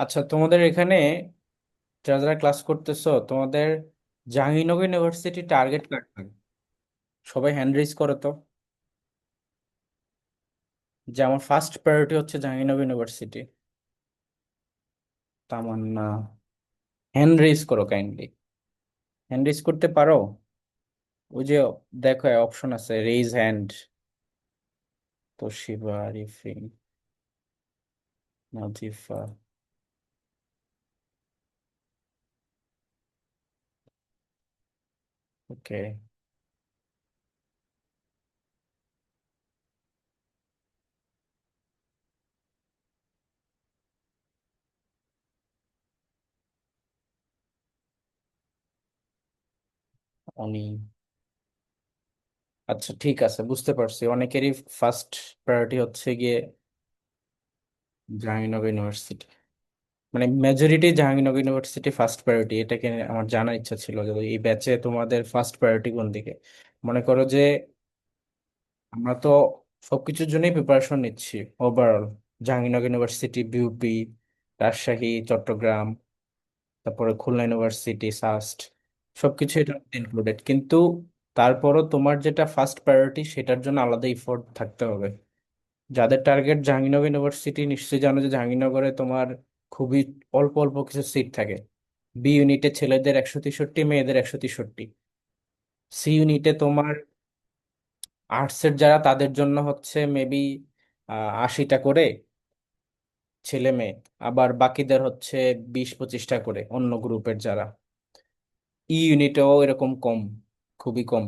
আচ্ছা তোমাদের এখানে যারা যারা ক্লাস করতেছো, তোমাদের জাহাঙ্গীরনগর ইউনিভার্সিটি টার্গেট কাটা সবাই হ্যান্ড রেজ করো তো। যে আমার ফার্স্ট প্রায়োরিটি হচ্ছে Jahangirnagar university Tamanna hand raise করো কাইন্ডলি হ্যান্ড রেজ করতে পারো। ওই যে দেখো অপশন আছে raise hand Toshiba, Rifin, Nazifa. Okay Oni আচ্ছা ঠিক আছে বুঝতে পারছি। অনেকেরই ফার্স্ট প্রায়োরিটি হচ্ছে গিয়ে জাহাঙ্গীরনগর ইউনিভার্সিটি মানে majority Jahangirnagar university first priority এটাকে আমার জানার ইচ্ছা ছিল যে এই ব্যাচে তোমাদের ফার্স্ট প্রায়োরিটি কোন দিকে? মনে করো যে আমরা তো সবকিছুর জন্যই প্রিপারেশন নিচ্ছি overall Jahangirnagar university BUP Rajshahi Chittagong তারপরে খুলনা ইউনিভার্সিটি সাস্ট সবকিছু এটা ইনক্লুডেড কিন্তু তারপরও তোমার যেটা ফার্স্ট প্রায়োরিটি সেটার জন্য আলাদা ইফোর্ট থাকতে হবে। যাদের টার্গেট জাহাঙ্গীরনগর ইউনিভার্সিটি নিশ্চয়ই জানো যে জাহাঙ্গীরনগরে তোমার খুবই অল্প অল্প কিছু সিট থাকে। বি ইউনিটে ছেলেদের একশো তেষট্টি, মেয়েদের একশো তেষট্টি। সি ইউনিটে তোমার আর্টসের যারা, তাদের জন্য হচ্ছে মেবি আশিটা করে ছেলে মেয়ে। আবার বাকিদের হচ্ছে বিশ, পঁচিশটা করে অন্য গ্রুপের যারা। ই ইউনিটেও এরকম কম, খুবই কম।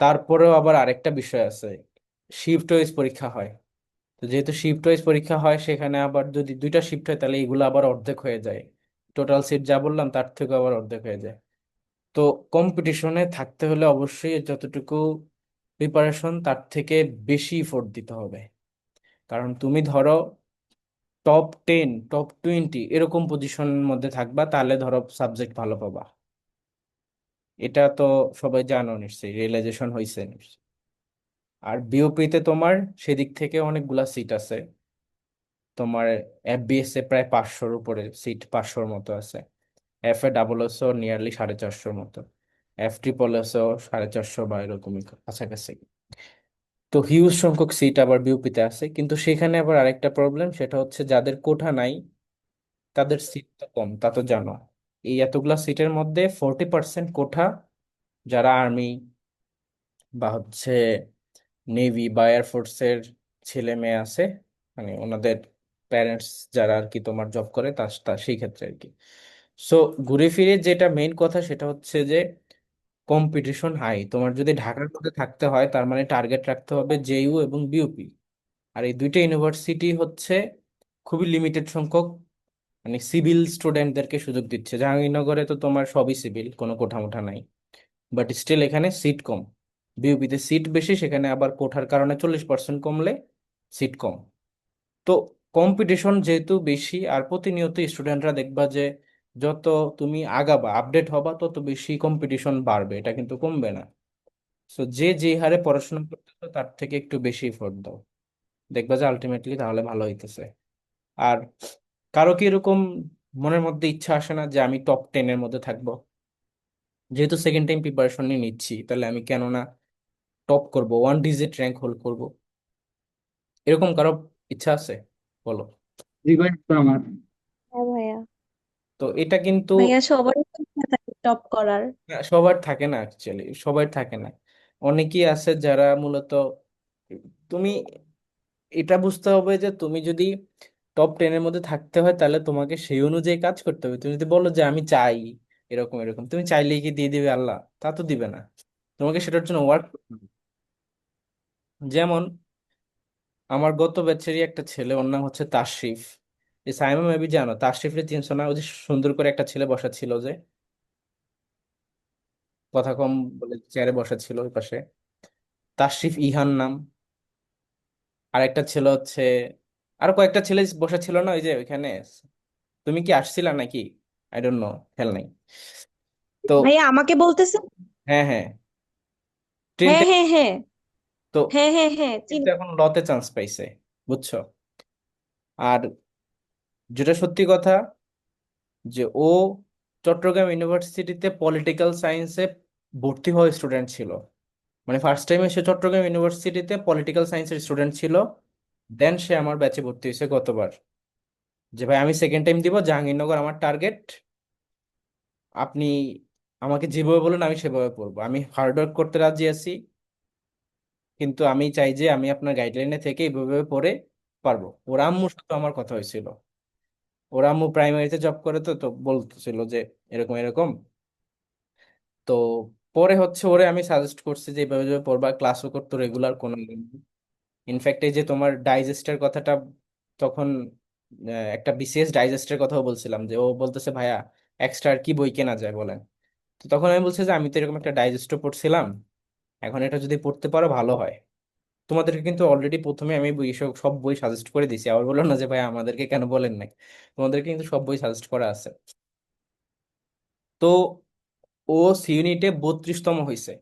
তারপরেও আবার আরেকটা বিষয় আছে। শিফট ওয়াইজ পরীক্ষা হয়। তো যেহেতু শিফট ওয়াইজ পরীক্ষা হয়, সেখানে আবার যদি দুইটা শিফট হয়, তাহলে এগুলো আবার অর্ধেক হয়ে যায়। টোটাল সিট যা বললাম, তার থেকে আবার অর্ধেক হয়ে যায়। তো কম্পিটিশনে থাকতে হলে অবশ্যই যতটুকু প্রিপারেশন তার থেকে বেশি এফোর্ট দিতে হবে। কারণ তুমি ধরো টপ টেন টপ টোয়েন্টি এরকম পজিশনের মধ্যে থাকবা, তাহলে ধরো সাবজেক্ট ভালো পাবা। এটা তো সবাই জানো নিশ্চয়ই রিয়েলাইজেশন হয়েছে নিশ্চয়ই। আর বিওপিতে তোমার সেদিক থেকে অনেকগুলা সিট আছে। তোমার এফবিএস এ প্রায় পাঁচশোর উপরে সিট পাঁচশোর মতো আছে। F A double so nearly সাড়ে চারশোর মতো। এফ ট্রিপল এসও সাড়ে চারশো বা এরকমই কাছাকাছি। তো হিউজ সংখ্যক সিট আবার বিউপিতে আছে, কিন্তু সেখানে আবার আরেকটা প্রবলেম সেটা হচ্ছে যাদের কোঠা নাই, তাদের সিট তো কম, তা তো জানো। এই এতগুলা সিটের মধ্যে ফোরটি পার্সেন্ট কোঠা, যারা আর্মি বা হচ্ছে নেভি বা এয়ারফোর্সের ছেলে মেয়ে আছে মানে ওনাদের প্যারেন্টস যারা আর কি তোমার জব করে তা, সেই ক্ষেত্রে আর কি। সো ঘুরে ফিরে যেটা মেইন কথা সেটা হচ্ছে যে কম্পিটিশন হাই তোমার যদি ঢাকার মধ্যে থাকতে হয়, তার মানে টার্গেট রাখতে হবে জেইউ এবং বিউপি আর এই দুইটা ইউনিভার্সিটি হচ্ছে খুবই লিমিটেড সংখ্যক মানে সিভিল স্টুডেন্টদেরকে সুযোগ দিচ্ছে। জাহাঙ্গীরনগরে তো তোমার সবই সিভিল কোনো কোঠামোঠা নাই। বাট স্টিল এখানে সিট কম। বিউপিতে সিট বেশি, সেখানে আবার কোঠার কারণে চল্লিশ পার্সেন্ট কমলে সিট কম। তো কম্পিটিশন যেহেতু বেশি, আর প্রতিনিয়ত স্টুডেন্টরা দেখবা যে যত তুমি আগাবা আপডেট হবা, তত বেশি কম্পিটিশন বাড়বে, এটা কিন্তু কমবে না। সো যে যে হারে পড়াশোনা করতেছো, তার থেকে একটু বেশি এফোর্ট দাও। দেখবা যে আলটিমেটলি তাহলে ভালো হইতেছে। আর কারও কি এরকম মনের মধ্যে ইচ্ছা আসে না যে আমি টপ টেনের মধ্যে থাকব? যেহেতু সেকেন্ড টাইম প্রিপারেশন নিচ্ছি, তাহলে আমি কেন না টপ করব ওয়ান ডিজিট র্যাঙ্ক হোল্ড করব। এরকম কারও ইচ্ছা আছে? বলো। আমার। হ্যাঁ ভাইয়া। তো এটা কিন্তু ভাইয়া সবারই টপ করার। সবার থাকে না অ্যাকচুয়ালি সবার থাকে না। অনেকেই আছে যারা মূলত তুমি এটা বুঝতে হবে যে তুমি যদি টপ টেনের মধ্যে থাকতে হয় তাহলে তোমাকে সেই অনুযায়ী কাজ করতে হবে। তুমি যদি বলো যে আমি চাই এরকম এরকম তুমি চাইলেই কি দিয়ে দিবে আল্লাহ? তা তো দিবে না। তোমাকে সেটার জন্য ওয়ার্ক করতে হবে। যেমন আমার গত ব্যাচেরই একটা ছেলে ওর নাম হচ্ছে তাশরিফ। এই সাইমা মেবি জানো তাশরিফের চিনছো না ওই যে সুন্দর করে একটা ছেলে বসা ছিল যে কথা কম বলে চেয়ারে বসা ছিল ওই পাশে। তাশরিফ ইহান নাম। আর একটা ছেলে হচ্ছে আর কয়েকটা ছেলে বসা ছিল না ওই যে ওইখানে? তুমি কি আসছিলা নাকি? আই ডোন্ট নো খেয়াল নাই। তো ভাইয়া আমাকে বলতেছে? হ্যাঁ হ্যাঁ। হ্যাঁ ট্রেনটা হ্যাঁ হ্যাঁ। তো হ্যাঁ হ্যাঁ হ্যাঁ কিন্তু এখন লতে চান্স পাইছে বুঝছ? আর যেটা সত্যি কথা যে ও চট্টগ্রাম ইউনিভার্সিটিতে পলিটিক্যাল সায়েন্সে ভর্তি হওয়া স্টুডেন্ট ছিল। মানে ফার্স্ট টাইম এসে চট্টগ্রাম ইউনিভার্সিটিতে পলিটিক্যাল সায়েন্সের স্টুডেন্ট ছিল দেন সে আমার ব্যাচে ভর্তি হয়েছে গতবার। যে ভাই আমি সেকেন্ড টাইম দিব জাহাঙ্গীরনগর আমার টার্গেট আপনি আমাকে যেভাবে বলুন আমি সেভাবে পড়ব আমি হার্ড ওয়ার্ক করতে রাজি আছি। কিন্তু আমি চাই যে আমি আপনার গাইডলাইনে থেকে এইভাবে পড়ে পারব। ওর আম্মুর সাথে আমার কথা হয়েছিল। ওর আম্মু প্রাইমারিতে জব করে তো তো বলতেছিল যে এরকম এরকম। তো পরে হচ্ছে ওরে আমি সাজেস্ট করছি যে এইভাবে এইভাবে পড়বা ক্লাসও করতো রেগুলার কোনো ইনফ্যাক্ট এই যে তোমার ডাইজেস্টের কথাটা তখন একটা বিসিএস ডাইজেস্টের কথাও বলছিলাম যে, ও বলতেছে, ভাইয়া এক্সট্রা আর কি বই কেনা যায়? বলেন। তো তখন আমি বলছি যে, আমি তো এরকম একটা ডাইজেস্টও পড়ছিলাম। এখন এটা যদি পড়তে পারো, ভালো হয়। তোমাদেরকে কিন্তু অলরেডি প্রথমে আমি বই সব সব বই সাজেস্ট করে দিছি আবার বলল না যে, ভাই, আমাদেরকে কেন বলেন নাই? তোমাদেরকে কিন্তু সব বই সাজেস্ট করা আছে। তো ও সি ইউনিটে বত্রিশতম হয়েছে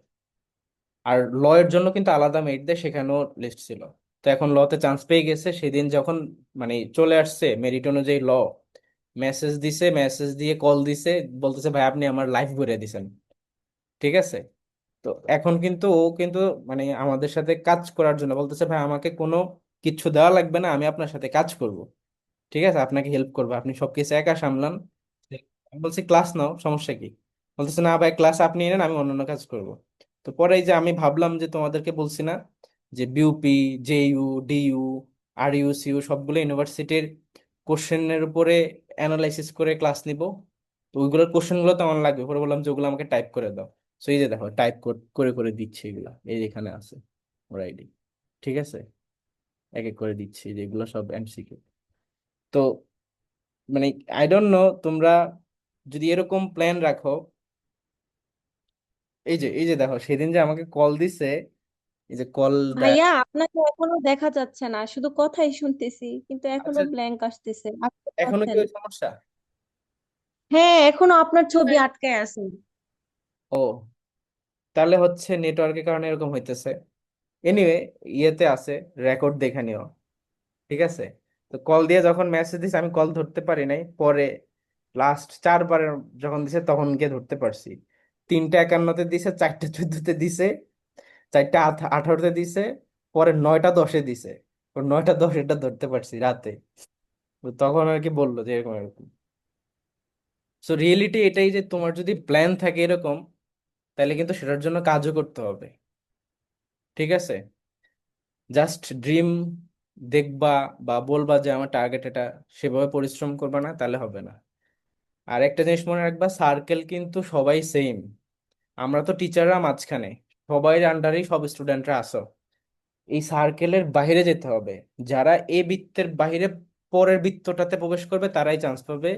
আর ল এর জন্য কিন্তু আলাদা মেরিট দেয়, সেখানেও লিস্ট ছিল। তো এখন লতে চান্স পেয়ে গেছে। সেদিন যখন মানে চলে আসছে মেরিট অনুযায়ী ল মেসেজ দিছে মেসেজ দিয়ে কল দিছে, বলতেছে, ভাই, আপনি আমার লাইফ ঘুরে দিছেন ঠিক আছে? তো এখন কিন্তু ও কিন্তু মানে আমাদের সাথে কাজ করার জন্য বলতেছে, ভাই, আমাকে কোনো কিচ্ছু দেওয়া লাগবে না, আমি আপনার সাথে কাজ করব। ঠিক আছে? আপনাকে হেল্প করব। আপনি সবকিছু একা সামলান। আমি বলছি, ক্লাস নাও, সমস্যা কি? বলতেছে, না ভাই, ক্লাস আপনি নেন, আমি অন্যান্য কাজ করব। তো পরে যে আমি ভাবলাম যে তোমাদেরকে বলছি না, যে BUP JU DU R U CU সবগুলো ইউনিভার্সিটির কোশ্চেনের উপরে অ্যানালাইসিস করে ক্লাস নিব। তো ওইগুলোর কোশ্চেনগুলো তো আমার লাগবে। পরে বললাম যে ওগুলো আমাকে টাইপ করে দাও। সো এই যে দেখো টাইপ করে করে দিচ্ছি এগুলা। এই যে এখানে আছে ওর আইডি ঠিক আছে? এক এক করে দিচ্ছি যেগুলো সব এমসিকিউ তো মানে আই ডোন্ট নো তোমরা যদি এরকম প্ল্যান রাখো এই যে এই যে দেখো সেদিন যে আমাকে কল দিছে এই যে কল ভাইয়া আপনাকে এখনও দেখা যাচ্ছে না শুধু কথাই শুনতেছি কিন্তু এখনও আচ্ছা। ব্ল্যাঙ্ক আসতেছে। এখনও কি সমস্যা? হ্যাঁ এখনও আপনার ছবি আটকে আছে। ও, তাহলে হচ্ছে নেটওয়ার্কের কারণে এরকম হইতেছে। এনিওয়ে ইয়েতে আছে রেকর্ড দেখে নিও। ঠিক আছে? তো কল দিয়ে যখন মেসেজ দিছে, আমি কল ধরতে পারি নাই। পরে লাস্ট চারবার যখন দিছে, তখন গিয়ে ধরতে পারছি। তিনটা একান্নতে দিছে, চারটা চোদ্দতে দিছে, চারটা আঠ- আঠারোতে দিছে, পরে নয়টা দশে দিছে। নয়টা দশ এটা ধরতে পারছি রাতে। তখন আর কি বলল যে এরকম এরকম। সো রিয়েলিটি এটাই যে তোমার যদি প্ল্যান থাকে এরকম তাহলে কিন্তু সেটার জন্য কাজও করতে হবে। ঠিক আছে? জাস্ট ড্রিম দেখবা বা বলবা যে আমার টার্গেট এটা সেভাবে পরিশ্রম করবা না তাহলে হবে না। আর একটা জিনিস মনে রাখবা সার্কেল কিন্তু সবাই সেম আমরা তো টিচাররা মাঝখানে, সবাই আন্ডারেই সব স্টুডেন্টরা আসো এই সার্কেলের বাইরে যেতে হবে। যারা এ বৃত্তের বাইরে পরের বৃত্তটাতে প্রবেশ করবে, তারাই চান্স পাবে,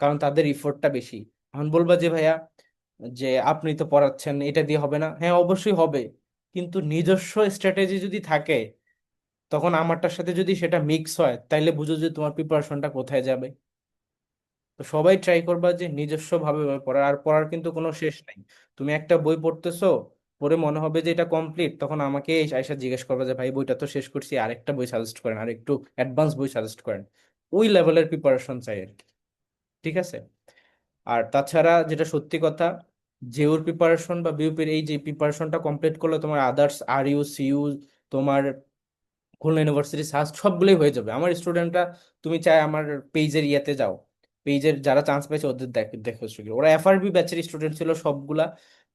কারণ তাদের ইফোর্টটা বেশি। এখন বলবা যে ভাইয়া যে আপনি তো পড়াচ্ছেন, এটা দিয়ে হবে না। হ্যাঁ অবশ্যই হবে। কিন্তু নিজস্ব স্ট্র্যাটেজি যদি থাকে, তখন আমারটার সাথে যদি সেটা মিক্স হয়, তাইলে বুঝো যে তোমার প্রিপারেশনটা কোথায় যাবে। তো সবাই ট্রাই করবা যে নিজস্ব ভাবে পড়ার। আর পড়ার কিন্তু কোনো শেষ নাই। তুমি একটা বই পড়তেছো, পড়ে মনে হবে যে এটা কমপ্লিট তখন আমাকে আইসা জিজ্ঞেস করবে যে, ভাই, বইটা তো শেষ করছি, আরেকটা বই সাজেস্ট করেন আর একটু অ্যাডভান্স বই সাজেস্ট করেন। ওই লেভেলের প্রিপারেশন চাই আর কি। ঠিক আছে? আর তাছাড়া যেটা সত্যি কথা জেউর প্রিপারেশন বা বিউপির এই যে প্রিপারেশনটা কমপ্লিট করলে তোমার আদার্স আর ইউ সিইউ তোমার খুলনা ইউনিভার্সিটি সাস্ট সবগুলোই হয়ে যাবে। আমার স্টুডেন্টরা তুমি চাই আমার পেজের ইয়েতে যাও। পেজের যারা চান্স পেয়েছে ওদের দেখ। ওরা এফআরবি ব্যাচের স্টুডেন্ট ছিল সবগুলা,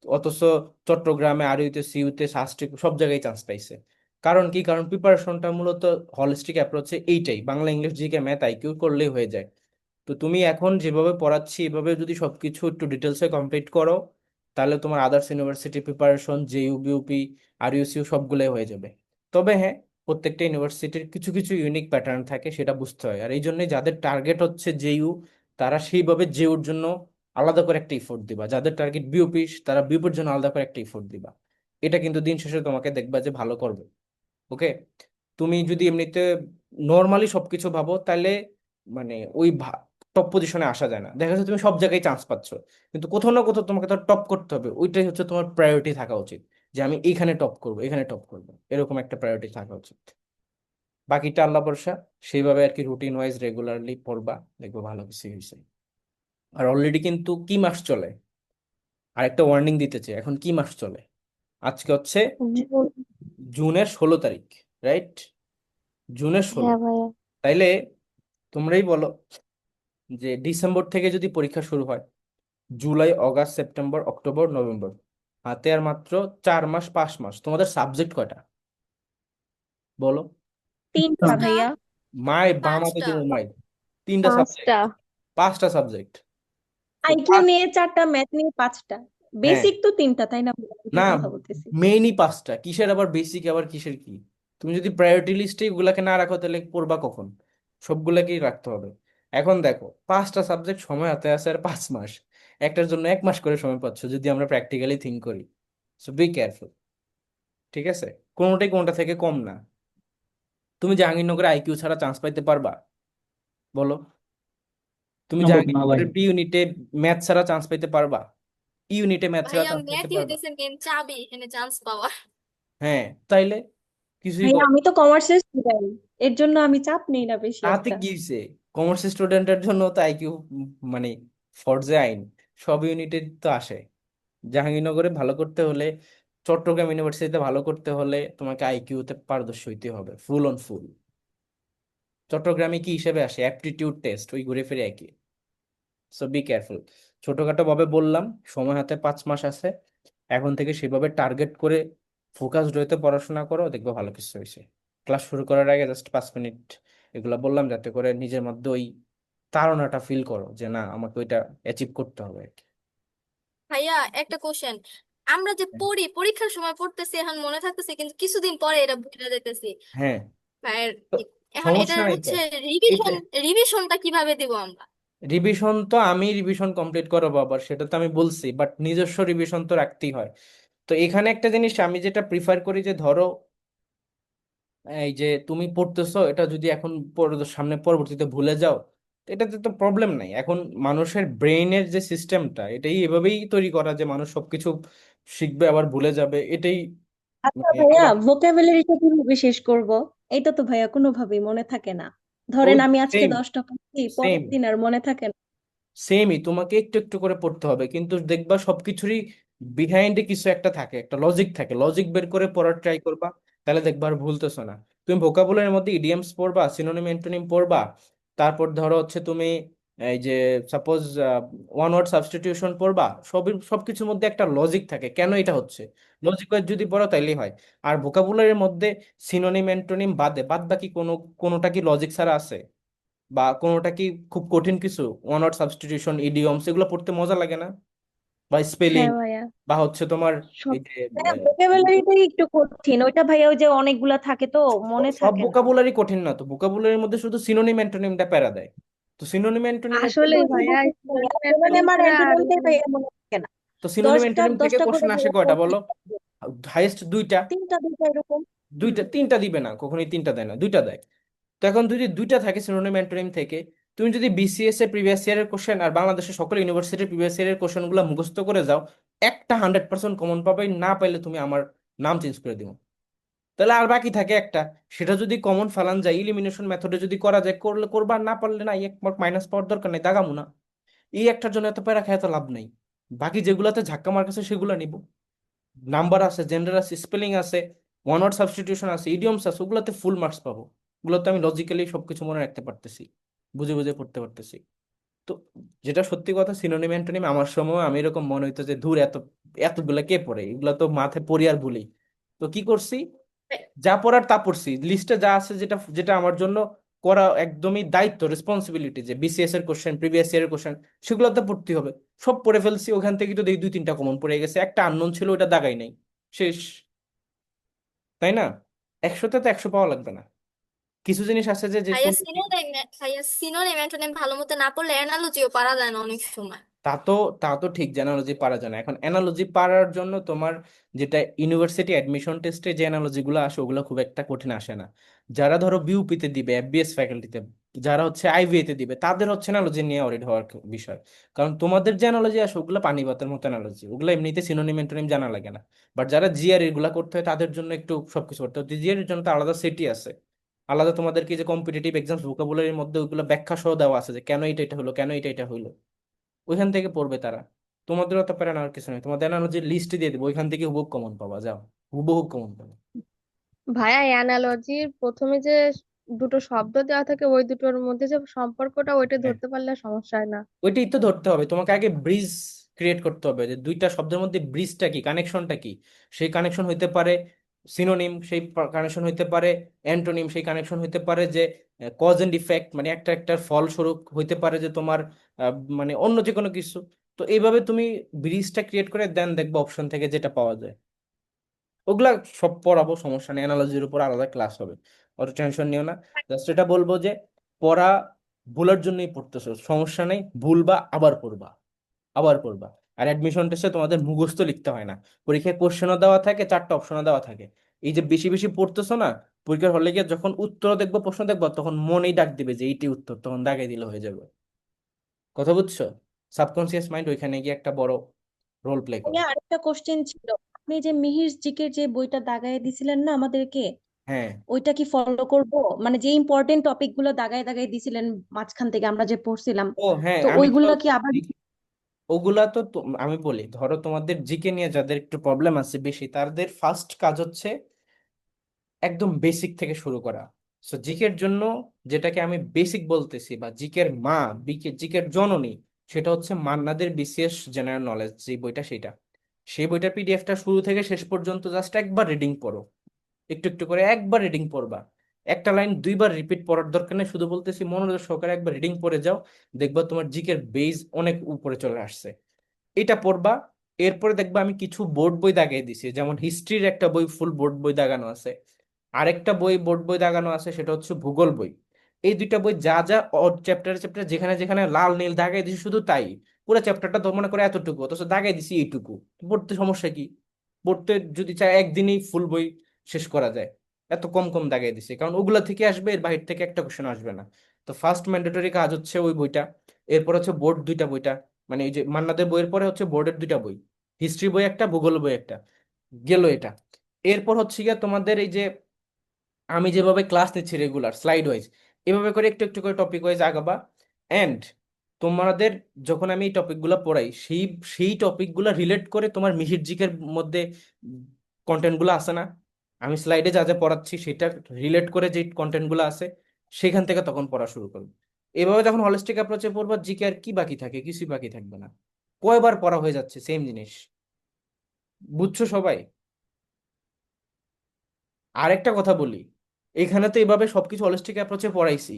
অথচ চট্টগ্রামে আরইউতে সিইউতে সাস্টে সব জায়গায় চান্স পাইছে। কারণ কি? কারণ প্রিপারেশনটা মূলত হলিস্টিক অ্যাপ্রোচে এইটাই, Bangla, English GK math IQ করলেই হয়ে যায়। তো তুমি এখন যেভাবে পড়াচ্ছি, এভাবে যদি সবকিছু একটু ডিটেলসে কমপ্লিট করো তাহলে তোমার others university preparation JU BUP আর ইউসিউ সবগুলোই হয়ে যাবে। তবে হ্যাঁ প্রত্যেকটা ইউনিভার্সিটির কিছু কিছু ইউনিক প্যাটার্ন থাকে, সেটা বুঝতে হয়। আর এই জন্য যাদের টার্গেট হচ্ছে জেইউ তারা সেইভাবে জেইউর জন্য আলাদা করে একটা ইফোর্ট দিবা। যাদের টার্গেট বিউপি তারা বিউপির জন্য আলাদা করে একটা ইফোর্ট দিবা। এটা কিন্তু দিন শেষে তোমাকে দেখবা যে ভালো করবে। ওকে তুমি যদি এমনিতে নর্মালি সবকিছু ভাবো, তাহলে মানে ওই টপ পজিশনে আসা যায় না। দেখা যাচ্ছে তুমি সব জায়গায় চান্স পাচ্ছ। কিন্তু কোথাও না কোথাও তোমাকে তো টপ করতে হবে। ওইটাই হচ্ছে তোমার প্রায়োরিটি থাকা উচিত। যে আমি এইখানে টপ করব এখানে টপ করব। এরকম একটা প্রায়োরিটি থাকা উচিত। বাকিটা আল্লাহ ভরসা। সেইভাবে আর কি রুটিন ওয়াইজ রেগুলারলি পড়বা দেখব ভালো কিছু হয়েছে। আর অলরেডি কিন্তু কি মাস চলে? আরেকটা ওয়ার্নিং দিতে চাই। এখন কি মাস চলে? আজকে হচ্ছে জুনের ষোলো তারিখ রাইট জুনের ষোলো। হ্যাঁ তাইলে তোমরাই বলো যে ডিসেম্বর থেকে যদি পরীক্ষা শুরু হয় July August September October November হাতে আর মাত্র চার মাস পাঁচ মাস তোমাদের সাবজেক্ট কয়টা? বলো। তিনটা পাঁচটা ভাইয়া মায় বামাতে পাঁচটা। দিব মায় তিনটা সাবজেক্ট পাঁচটা পাঁচটা সাবজেক্ট আইকিউ নিয়ে চারটা ম্যাথ নিয়ে পাঁচটা। হ্যাঁ। বেসিক তো তিনটা তাই না? না কথা বলতেছি। মেইনই পাঁচটা। কিসের আবার বেসিক আবার কিসের কি? তুমি যদি প্রায়োরিটি লিস্টে এগুলাকে না রাখো তাহলে পড়বা কখন? সবগুলাকেই রাখতে হবে। এখন দেখো পাঁচটা সাবজেক্ট সময় হাতে আছে আর পাঁচ মাস। একটার জন্য এক মাস করে সময় পাচ্ছ যদি আমরা প্র্যাকটিক্যালি থিঙ্ক করি। সো বি কেয়ারফুল ঠিক আছে? কোনোটাই কোনটা থেকে কম না। তুমি জাহাঙ্গীরনগরে আইকিউ ছাড়া চান্স পাইতে পারবা বলো? তুমি জাহাঙ্গীরনগরের বি ইউনিটে ম্যাথ ছাড়া চান্স পাইতে পারবা? ই ইউনিটে ম্যাথ ছাড়া চান্স পাইতে পারবা। এখানে চান্স পাওয়ার হ্যাঁ তাইলে কিছুই আমি তো কমার্সের স্টুডেন্ট এর জন্য আমি চাপ নেই না বেশি তাতে একটা। কি হইছে? কমার্স স্টুডেন্টের জন্য তো আইকিউ মানে ফরজে আইন, সব ইউনিটে তো আসে। জাহাঙ্গীরনগরে ভালো করতে হলে, চট্টগ্রাম ইউনিভার্সিটিতে ভালো করতে হলে তোমাকে আইকিউতে পারদর্শী হইতে হবে ফুল অন ফুল চট্টগ্রামে কি হিসেবে আসে? অ্যাপটিটিউড টেস্ট ওই ঘুরে ফিরে একই। সো বি কেয়ারফুল ছোটখাটো ভাবে বললাম, সময় হাতে পাঁচ মাস আছে। এখন থেকে সেভাবে টার্গেট করে ফোকাসড হইতে পড়াশোনা করো, দেখবে ভালো কিছু হয়েছে ক্লাস শুরু করার আগে জাস্ট পাঁচ মিনিট এগুলা বললাম যাতে করে নিজের মধ্যে ওই তাড়নাটা ফিল করো যে না আমাকে ওইটা অ্যাচিভ করতে হবে আর কি। ভাইয়া একটা কোশ্চেন আমরা যে পড়ি পরীক্ষার সময় পড়তেছি এখন মনে থাকতেছে কিন্তু কিছুদিন পরে এটা ভুলে যেতেছি হ্যাঁ। তো এখন সমস্যা এটা নাই তো হচ্ছে রিভিশন রিভিশনটা কীভাবে দিব আমরা? রিভিশন তো আমি রিভিশন কমপ্লিট করাবো আবার সেটা তো আমি বলছি বাট নিজস্ব রিভিশন তো রাখতেই হয়। তো এখানে একটা জিনিস আমি যেটা প্রিফার করি যে ধরো এই যে তুমি পড়তেছো এটা যদি এখন সামনে পরবর্তীতে ভুলে যাও এটাতে তো প্রবলেম নাই। এখন মানুষের ব্রেইনের যে সিস্টেমটা এটাই এভাবেই তৈরি করা যে মানুষ সবকিছু শিখবে আবার ভুলে যাবে এটাই আচ্ছা মানে ভাইয়া ভোকাবুলারিটা কীভাবে শেষ করব। এটা তো ভাইয়া কোনোভাবেই মনে থাকে না। ধরেন আমি আজকে দশটা পড়ছি পরের দিন আর মনে থাকে না। সেমই তোমাকে একটু একটু করে পড়তে হবে কিন্তু দেখবা সবকিছুরই বিহাইন্ডে কিছু একটা থাকে একটা লজিক থাকে। লজিক বের করে পড়ার ট্রাই করবা। তাহলে দেখবার ভুলতেছো না তুমি ভোকাবুলারির মধ্যে ইডিয়ামস পড়বা সিনোনিম অ্যান্টোনিম পড়বা, তারপর ধরো হচ্ছে তুমি এই যে সাপোজ ওয়ান ওয়ার্ড সাবস্টিটিউশন পড়বা, সবই, সবকিছুর মধ্যে একটা লজিক থাকে। কেন এটা হচ্ছে? লজিক যদি পড়ো তাইলেই হয়। আর ভোকাবুলারির মধ্যে সিনোনিম অ্যান্টোনিম বাদে, বাদ বাকি কোনো, কোনোটা কি লজিক ছাড়া আছে? বা কোনোটা কি খুব কঠিন কিছু? ওয়ান ওয়ার্ড সাবস্টিটিউশন ইডিয়মস এগুলো পড়তে মজা লাগে না? বা স্পেলিং হ্যাঁ ভাইয়া। বা হচ্ছে তোমার এই যে হ্যাঁ ভোকাবুলারিটাই একটু কঠিন। ওইটা ভাইয়া ওই যে অনেকগুলা থাকে তো মনে সব থাকে না। ভোকাবুলারি কঠিন না তো। ভোকাবুলারির মধ্যে শুধু সিনোনিম অ্যান্টোনিমটা প্যারা দেয়। তো সিনোনিম অ্যান্টোনিমের আসলে ভাইয়া আর ভাইয়া মনে থাকে না। তো সিনোনিম দশটা অ্যান্টোনিম থেকে দশটা করে কোশ্চেন আসে কয়টা বলো? হাইয়েস্ট দুইটা। তিনটা দুইটা এরকম। দুইটা তিনটা দিবে না কখনোই তিনটা দেয় না দুইটা দেয়। তো এখন যদি দুইটা থাকে সিনোনিম অ্যান্টোনিম থেকে তুমি যদি বিসিএস এর প্রিভিয়াস ইয়ারের কোশ্চেন আর বাংলাদেশের সকল ইউনিভার্সিটির প্রিভিয়াস ইয়ারের কোশ্চেনগুলো মুখস্থ করে যাও, একটা হান্ড্রেড পার্সেন্ট কমন পাবে, না পাইলে তুমি আমার নাম চেঞ্জ করে দিও। তাহলে আর বাকি থাকে একটা, সেটা যদি কমন ফেলান যায় ইলিমিনেশন মেথডে যদি করা যায়, করলে করবা, না পারলে না এক মার্ক মাইনাস পাওয়ার দরকার নেই, দাগামু না। এই একটার জন্য এত প্যারা খায়, এত লাভ নেই। বাকি যেগুলাতে ঝাক্কা মার্ক আছে, সেগুলো নিব। নাম্বার আছে জেন্ডার আছে স্পেলিং আছে ওয়ান ওয়ার্ড সাবস্টিটিউশন আছে ইডিয়মস আছে, ওগুলোতে ফুল মার্কস পাবো। ওগুলোতে আমি লজিক্যালি সবকিছু মনে রাখতে পারতেছি। বুঝে বুঝে পড়তে পারতেছি। তো যেটা সত্যি কথা সিনোনিম অ্যান্টোনিম আমার সময় আমি এরকম মনে হইতো যে দূর এত, এতগুলা কে পড়ে? এগুলা তো মাথায় পড়ি আর ভুলি। তো কি করছি? যা পড়ার তা পড়ছি। লিস্টে যা আছে যেটা যেটা আমার জন্য করা একদমই দায়িত্ব রেসপন্সিবিলিটি যে বিসিএস এর কোশ্চেন প্রিভিয়াস ইয়ারের কোশ্চেন সেগুলোতে পড়তে হবে। সব পড়ে ফেলছি, ওখান থেকে তো দেখি দুই, তিনটা কমন পড়ে গেছে। একটা আননোন ছিল ওটা দাগাই নাই। শেষ। তাই না? একশোতে তো একশো পাওয়া লাগবে না। কিছু জিনিস আছে যে যে ভাইয়া তুমি সিনোনিম ভাইয়া সিনোনিম অ্যান্টোনিম ভালো মতো না পড়লে অ্যানালজিও পারা যায় না অনেক সময়। তা তো তা তো ঠিক যে অ্যানালজি পারা যায় না। এখন অ্যানালজি পারার জন্য তোমার যেটা ইউনিভার্সিটি অ্যাডমিশন টেস্টে যে অ্যানালজি গুলো আসে ওগুলো খুব একটা কঠিন আসে না। যারা ধরো বিউপিতে দিবে এফবিএস ফ্যাকাল্টিতে যারা হচ্ছে আইভিএ তে দিবে তাদের হচ্ছে অ্যানালজি নিয়ে অরিড হওয়ার বিষয়। কারণ তোমাদের যে অ্যানালজি আসে ওগুলো পানি ভাতের মতো অ্যানালজি ওগুলো এমনিতে সিনোনিম অ্যান্টোনিম জানা লাগে না। বাট যারা জিআর এগুলা করতে হয় তাদের জন্য একটু সবকিছু করতে হয়। জিআর এর জন্য তো আলাদা সেটই আছে। আলাদা তোমাদেরকে যে কম্পিটিটিভ এক্সামস ভোকাবুলারির মধ্যে ওইগুলো ব্যাখ্যা সহ দেওয়া আছে যে কেন এটা এটা হলো কেন এটা এটা হইল। ওইখান থেকে পড়বে তারা। তোমাদের অত প্যারা নেওয়ার কিছু নেই। তোমাদের অ্যানালজি লিস্ট দিয়ে দেবো ওইখান থেকে হুবহু কমন পাবা যাও। হুবহু কমন পাবা। ভাইয়া অ্যানালজির প্রথমে যে দুটো শব্দ দেওয়া থাকে ওই দুটোর মধ্যে যে সম্পর্কটা ওইটা হ্যাঁ। ধরতে পারলে সমস্যা হয় না। ওইটাই তো ধরতে হবে। তোমাকে আগে ব্রিজ ক্রিয়েট করতে হবে যে দুইটা শব্দের মধ্যে ব্রিজটা কি কানেকশনটা কি? সেই কানেকশন হইতে পারে সিনোনিম সেই কানেকশন হইতে পারে অ্যান্টোনিম সেই কানেকশন হইতে পারে যে কজ এন্ড ইফেক্ট মানে একটা একটা ফলস্বরূপ হইতে পারে যে তোমার মানে অন্য যে কোনো কিছু। তো এইভাবে তুমি ব্রিজটা ক্রিয়েট করে দেন দেখবে অপশন থেকে যেটা পাওয়া যায়। ওগুলা সব পড়াবো, সমস্যা নেই অ্যানালজির উপর আলাদা ক্লাস হবে। অত টেনশন নিও না। জাস্ট এটা বলব যে, পড়া ভুলার জন্যই পড়তেছো, সমস্যা নেই, ভুলবা, আবার পড়বা। আবার পড়বা। আর অ্যাডমিশন টেস্টে তোমাদের মুখস্থ লিখতে হয় না। পরীক্ষায় কোশ্চেনও দেওয়া থাকে চারটা অপশনও দেওয়া থাকে। এই যে বেশি বেশি পড়তেছো না পরীক্ষার হলে গিয়ে যখন উত্তর দেখব প্রশ্ন দেখব তখন মনেই ডাক দিবে যে এইটি উত্তর তখন দাগে দিলে হয়ে যাবে। কথা বুঝছ? সাবকনসিয়াস মাইন্ড ওইখানে গিয়ে একটা বড় রোল প্লে করে। আরেকটা কোশ্চেন ছিল আপনি যে মিহির জিকের যে বইটা দাগায় দিছিলেন না আমাদেরকে হ্যাঁ। ওইটা কি ফলো করব? মানে যে ইম্পর্টেন্ট টপিকগুলো দাগায় দাগায় দিছিলেন মাঝখান থেকে আমরা যে পড়ছিলাম ও হ্যাঁ তো আমি তো ওইগুলা কি আবার ওগুলা তো আমি বলি, ধরো তোমাদের জিকে নিয়ে যাদের একটু প্রবলেম আছে বেশি, তাদের ফার্স্ট কাজ হচ্ছে একদম বেসিক থেকে শুরু করা। সো জিকের জন্য যেটাকে আমি বেসিক বলতেছি বা জিকের মা, বিকে, জিকের জননী, সেটা হচ্ছে মান্নাদের বিসিএস জেনারেল নলেজ যে বইটা সেটা সেই বইটার পিডিএফটা শুরু থেকে শেষ পর্যন্ত জাস্ট একবার রিডিং পড়ো। একটু একটু করে একবার রিডিং পড়বা। একটা লাইন দুইবার রিপিট পড়ার দরকার নেই, শুধু বলতেছি মনোযোগ সহকারে একবার রিডিং পড়ে যাও, দেখবা তোমার জিকের বেজ অনেক উপরে চলে আসছে। এটা পড়বা, এরপরে দেখবা আমি কিছু বোর্ড বই দাগিয়ে দিছি, যেমন হিস্ট্রির একটা বই ফুল বোর্ড বই দাগানো আছে। আরেকটা বই বোর্ড বই দাগানো আছে, সেটা হচ্ছে ভূগোল বই। এই দুইটা বই যা যা চ্যাপ্টার চ্যাপ্টার যেখানে যেখানে লাল, নীল দাগাই দিছি শুধু তাই। পুরো চ্যাপ্টারটা মনে করে এতটুকু, অথচ দাগাই দিছি এইটুকু। পড়তে সমস্যা কি? পড়তে যদি চাই একদিনেই ফুল বই শেষ করা যায়। এত কম কম দাগাই দিছি। কারণ ওগুলা থেকে আসবে, এর বাহির থেকে একটা কোশ্চেন আসবে না। তো ফার্স্ট ম্যান্ডেটরি কাজ হচ্ছে ওই বইটা, এরপর হচ্ছে বোর্ড দুইটা বইটা মানে এই যে মান্নাদের বইয়ের পরে হচ্ছে বোর্ডের দুইটা বই হিস্ট্রি বই একটা, ভূগোল বই একটা, গেল এটা। এরপর হচ্ছে গিয়ে তোমাদের এই যে আমি যেভাবে ক্লাস নিচ্ছি রেগুলার স্লাইড ওয়াইজ এভাবে করে একটু একটু করে টপিক ওয়াইজ আগাবা। অ্যান্ড তোমাদের যখন আমি এই টপিকগুলো পড়াই, সেই সেই টপিকগুলো রিলেট করে তোমার মিহির জিকের মধ্যে কন্টেন্টগুলো আছে না। আমি স্লাইডে যা যা পড়াচ্ছি সেটা রিলেট করে যে কন্টেন্টগুলো আছে, সেখান থেকে তখন পড়া শুরু করবে। এভাবে যখন হলিস্টিক অ্যাপ্রোচে পড়বা, জিকে আর কি বাকি থাকে, কিছুই বাকি থাকবে না। কয়বার পড়া হয়ে যাচ্ছে সেম জিনিস। বুঝছ সবাই? আরেকটা কথা বলি, এখানে তো এভাবে সবকিছু হলিস্টিক অ্যাপ্রোচে পড়াইছি।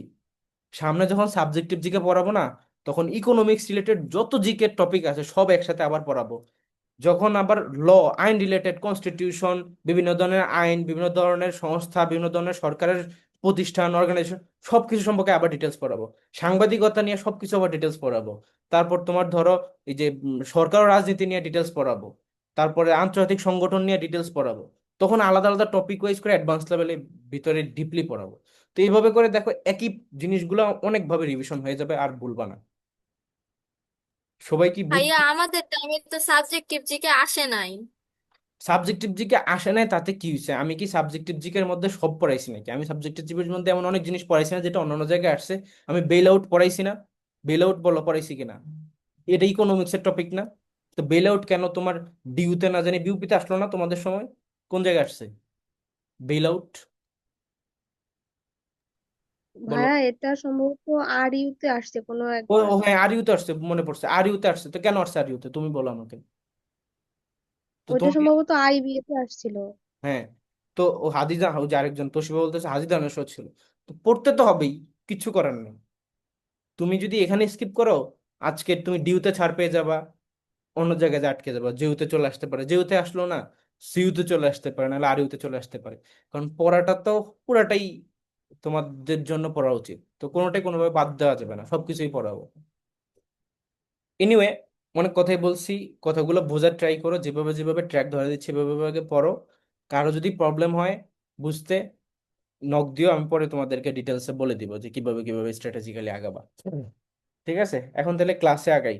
সামনে যখন সাবজেক্টিভ জিকে পড়াবো না, তখন ইকোনমিক্স রিলেটেড যত জিকে টপিক আছে, সব একসাথে আবার পড়াবো। যখন আবার ল, আইন রিলেটেড কনস্টিটিউশন বিভিন্ন ধরনের আইন, বিভিন্ন ধরনের সংস্থা, বিভিন্ন ধরনের সরকারের প্রতিষ্ঠান অর্গানাইজেশন সবকিছু সম্পর্কে আবার ডিটেলস পড়াবো। সাংবাদিকতা নিয়ে সবকিছু আবার ডিটেলস পড়াবো। তারপর তোমার ধরো, এই যে সরকার রাজনীতি নিয়ে ডিটেলস পড়াবো। তারপরে আন্তর্জাতিক সংগঠন নিয়ে ডিটেলস পড়াবো। তখন আলাদা আলাদা টপিক ওয়াইজ করে অ্যাডভান্স লেভেলে ভিতরে ডিপলি পড়াবো। তো এইভাবে করে দেখো, একই জিনিসগুলো অনেকভাবে রিভিশন হয়ে যাবে আর ভুলবা না। সবাই কি বুঝ ভাইয়া আমাদের টাইমে তো সাবজেক্টিভ জিকে আসে নাই। সাবজেক্টিভ জিকে আসে নাই তাতে কি হয়েছে আমি কি সাবজেক্টিভ জিকের মধ্যে সব পড়াইছি নাকি? আমি সাবজেক্টিভ জিকের মধ্যে এমন অনেক জিনিস পড়াইছি না যেটা অন্যান্য জায়গায় আসছে। আমি বেল আউট পড়াইছি না। বেল আউট বলো পড়াইছি কিনা? এটা ইকোনমিক্সের টপিক না। তো বেল আউট কেন তোমার ডিউতে না জানি বিউপিতে আসলো না তোমাদের সময়? কোন জায়গায় আসছে? বেল আউট ভাইয়া এটা সম্ভবত আর ইউতে আসছে কোনো ও একবার। ও হ্যাঁ আর ইউতে আসছে মনে পড়ছে। আর ইউতে আসছে তো কেন আসছে আর ইউতে তুমি বলো আমাকে। তো ওইটা তোমাকে সম্ভবত আইবিএ তে আসছিল। হ্যাঁ তো ও হাদিজা ও যে আরেকজন তোশিবা বলতেছে হাদিজা নস্বর ছিল। তো পড়তে তো হবেই কিচ্ছু করার নেই। তুমি যদি এখানে স্কিপ করো আজকে তুমি ডিউতে ছাড় পেয়ে যাবা অন্য জায়গায় যে আটকে যাবা জিউতে চলে আসতে পারে। জিউতে আসলো না সিইউতে চলে আসতে পারে নাহলে আর ইউতে চলে আসতে পারে। কারণ পড়াটা তো পুরাটাই তোমাদের জন্য পড়া উচিত। তো কোনোটাই কোনোভাবে বাদ দেওয়া যাবে না সবকিছুই পড়াবো এনিওয়ে অনেক কথাই বলছি কথাগুলো বোঝার ট্রাই করো যেভাবে যেভাবে ট্র্যাক ধরে দিচ্ছি এভাবে পড়ো। কারও যদি প্রবলেম হয় বুঝতে নক দিও আমি পরে তোমাদেরকে ডিটেলসে বলে দিব যে কীভাবে কীভাবে স্ট্র্যাটেজিক্যালি আগাবা। ঠিক আছে? এখন তাহলে ক্লাসে আগাই।